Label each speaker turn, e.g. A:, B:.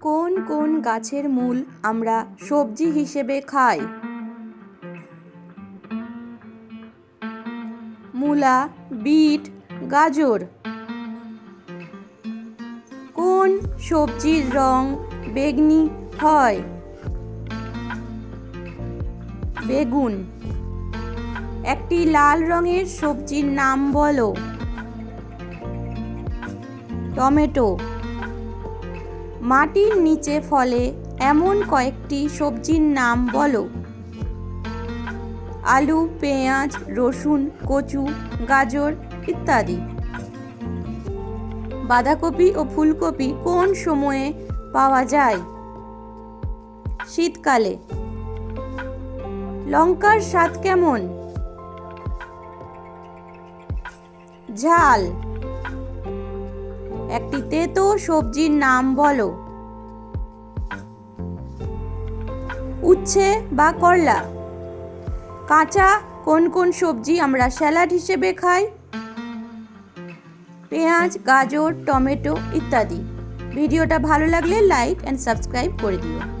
A: কোন কোন গাছের মূল আমরা সবজি হিসেবে খাই? মূলা, বিট, গাজর। কোন সবজির রং বেগনি হয়? বেগুন। একটি লাল রঙের সবজির নাম বলো। টমেটো। মাটির নিচে ফলে এমন কয়েকটি সবজির নাম বলো। আলু, পেঁয়াজ, রসুন, কচু, গাজর ইত্যাদি। বাঁধাকপি ও ফুলকপি কোন সময়ে পাওয়া যায়? শীতকালে। লঙ্কার স্বাদ কেমন? ঝাল। একটি তেতো সবজির নাম বলো। উচ্ছে বা করলা। কাঁচা কোন কোন সবজি আমরা স্যালাড হিসেবে খাই? পেঁয়াজ, গাজর, টমেটো ইত্যাদি। ভিডিওটা ভালো লাগলে লাইক অ্যান্ড সাবস্ক্রাইব করে দিও।